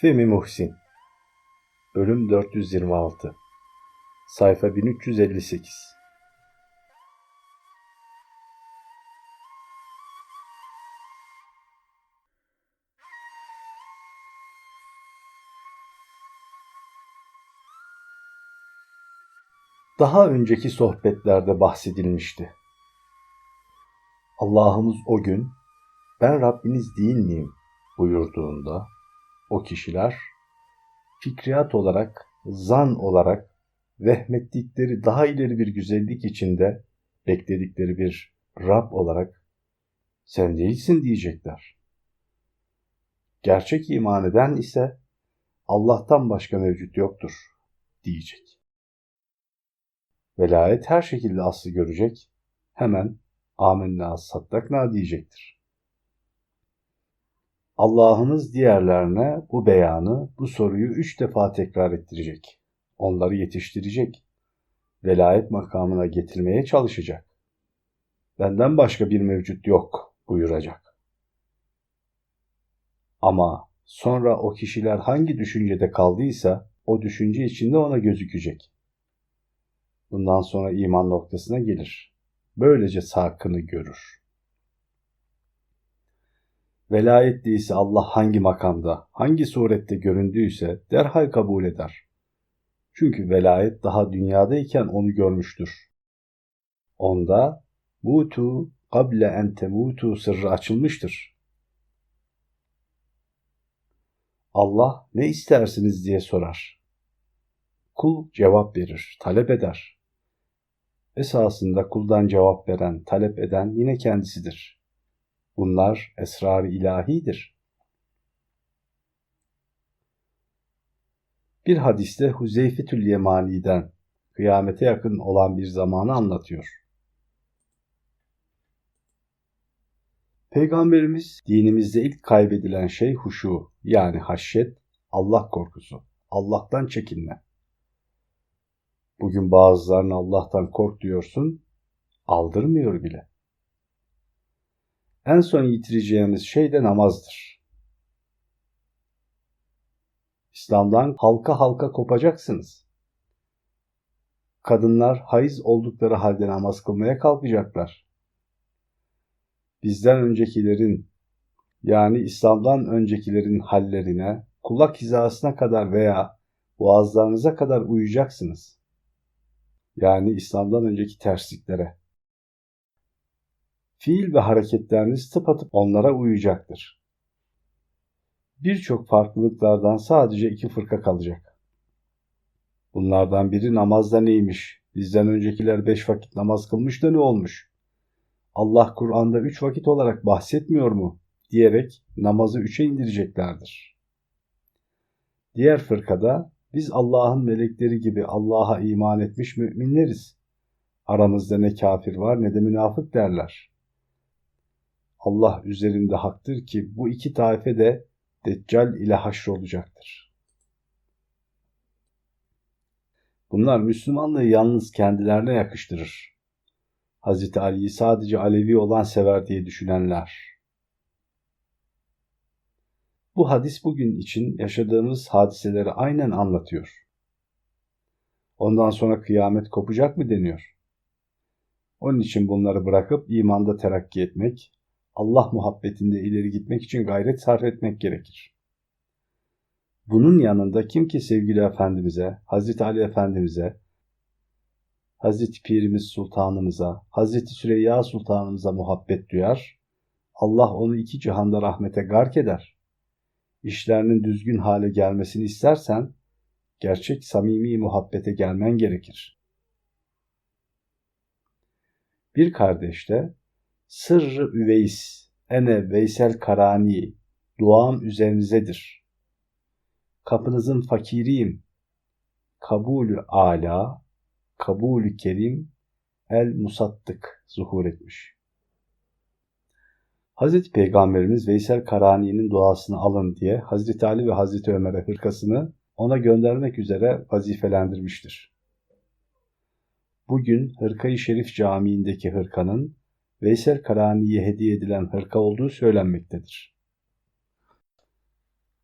Femi Muhsin Bölüm 426 Sayfa 1358 Daha önceki sohbetlerde bahsedilmişti. Allah'ımız o gün ben Rabbiniz değil miyim? buyurduğunda o kişiler fikriyat olarak, zan olarak vehmettikleri daha ileri bir güzellik içinde bekledikleri bir Rab olarak sen değilsin diyecekler. Gerçek iman eden ise Allah'tan başka mevcut yoktur diyecek. Velayet her şekilde aslı görecek, hemen amenna saddakna diyecektir. Allah'ımız diğerlerine bu beyanı, bu soruyu üç defa tekrar ettirecek. Onları yetiştirecek. Velayet makamına getirmeye çalışacak. Benden başka bir mevcut yok buyuracak. Ama sonra o kişiler hangi düşüncede kaldıysa o düşünce içinde ona gözükecek. Bundan sonra iman noktasına gelir. Böylece sakını görür. Velayet ise Allah hangi makamda, hangi surette göründüyse derhal kabul eder. Çünkü velayet daha dünyadayken onu görmüştür. Onda mutu kable en temutu sırrı açılmıştır. Allah ne istersiniz diye sorar. Kul cevap verir, talep eder. Esasında kuldan cevap veren, talep eden yine kendisidir. Bunlar esrar-ı ilahidir. Bir hadiste Huzeyfetül Yemani'den kıyamete yakın olan bir zamanı anlatıyor. Peygamberimiz dinimizde ilk kaybedilen şey huşu yani haşyet, Allah korkusu, Allah'tan çekinme. Bugün bazılarına Allah'tan kork diyorsun, aldırmıyor bile. En son yitireceğimiz şey de namazdır. İslam'dan halka halka kopacaksınız. Kadınlar hayız oldukları halde namaz kılmaya kalkacaklar. Bizden öncekilerin yani İslam'dan öncekilerin hallerine kulak hizasına kadar veya boğazlarınıza kadar uyacaksınız. Yani İslam'dan önceki tersliklere. Fiil ve hareketleriniz tıpatıp onlara uyacaktır. Birçok farklılıklardan sadece iki fırka kalacak. Bunlardan biri namazda neymiş? Bizden öncekiler beş vakit namaz kılmış da ne olmuş? Allah Kur'an'da üç vakit olarak bahsetmiyor mu? diyerek namazı üçe indireceklerdir. Diğer fırkada biz Allah'ın melekleri gibi Allah'a iman etmiş müminleriz. Aramızda ne kafir var ne de münafık derler. Allah üzerinde haktır ki bu iki taife de Deccal ile haşrolacaktır. Bunlar Müslümanlığı yalnız kendilerine yakıştırır. Hz. Ali'yi sadece Alevi olan sever diye düşünenler. Bu hadis bugün için yaşadığımız hadiseleri aynen anlatıyor. Ondan sonra kıyamet kopacak mı deniyor. Onun için bunları bırakıp imanda terakki etmek, Allah muhabbetinde ileri gitmek için gayret sarf etmek gerekir. Bunun yanında kim ki sevgili Efendimiz'e, Hazreti Ali Efendimiz'e, Hazreti Pirimiz Sultanımıza, Hazreti Süreyya Sultanımıza muhabbet duyar, Allah onu iki cihanda rahmete gark eder. İşlerinin düzgün hale gelmesini istersen, gerçek samimi muhabbete gelmen gerekir. Bir kardeşte Sırrı Üveys, ene Veysel Karani, duam üzerinizedir. Kapınızın fakiriyim. Kabulü ala, kabulü kerim, el musattık zuhur etmiş. Hazreti Peygamberimiz Veysel Karani'nin duasını alın diye Hazreti Ali ve Hazreti Ömer'e hırkasını ona göndermek üzere vazifelendirmiştir. Bugün Hırkayı Şerif Camii'ndeki hırkanın Veysel Karani'ye hediye edilen hırka olduğu söylenmektedir.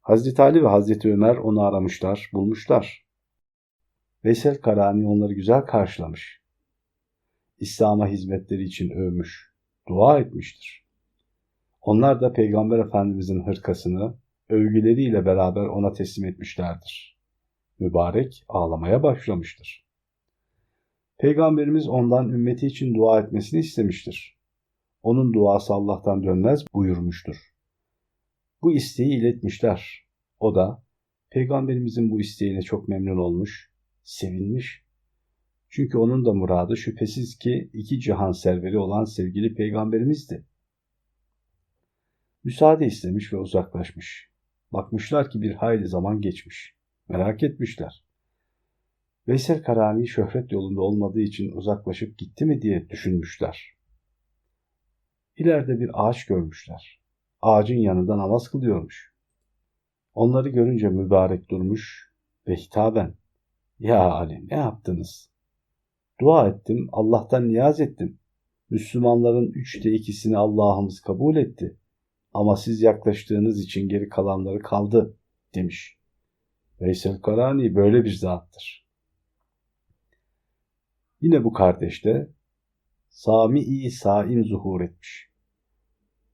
Hazreti Ali ve Hazreti Ömer onu aramışlar, bulmuşlar. Veysel Karani onları güzel karşılamış. İslam'a hizmetleri için övmüş, dua etmiştir. Onlar da Peygamber Efendimizin hırkasını övgüleriyle beraber ona teslim etmişlerdir. Mübarek ağlamaya başlamıştır. Peygamberimiz ondan ümmeti için dua etmesini istemiştir. Onun duası Allah'tan dönmez buyurmuştur. Bu isteği iletmişler. O da Peygamberimizin bu isteğine çok memnun olmuş, sevinmiş. Çünkü onun da muradı şüphesiz ki iki cihan serveri olan sevgili peygamberimizdi. Müsaade istemiş ve uzaklaşmış. Bakmışlar ki bir hayli zaman geçmiş. Merak etmişler. Veysel Karani şöhret yolunda olmadığı için uzaklaşıp gitti mi diye düşünmüşler. İleride bir ağaç görmüşler. Ağacın yanında namaz kılıyormuş. Onları görünce mübarek durmuş ve hitaben ''Ya Ali ne yaptınız? Dua ettim, Allah'tan niyaz ettim. Müslümanların üçte ikisini Allah'ımız kabul etti. Ama siz yaklaştığınız için geri kalanları kaldı.'' demiş. Veysel Karani böyle bir zattır. Yine bu kardeş de Sami-i Saim zuhur etmiş.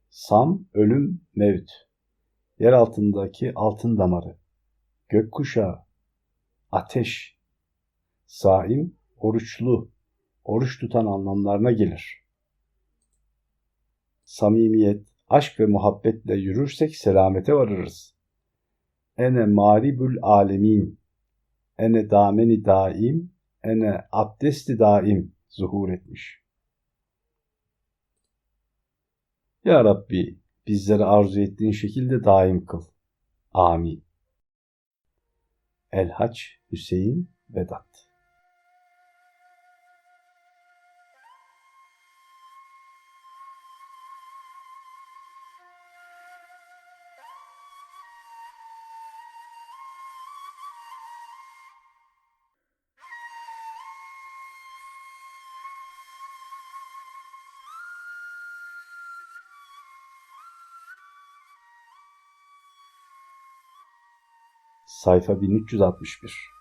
Sam, ölüm, mevt. Yer altındaki altın damarı. Gökkuşağı, ateş. Saim, oruçlu, oruç tutan anlamlarına gelir. Samimiyet, aşk ve muhabbetle yürürsek selamete varırız. Ene maribül alemin, ene dameni daim, ene abdesti daim zuhur etmiş. Ya Rabbi bizleri arzu ettiğin şekilde daim kıl. Amin. Elhaç Hüseyin Vedat Sayfa 1361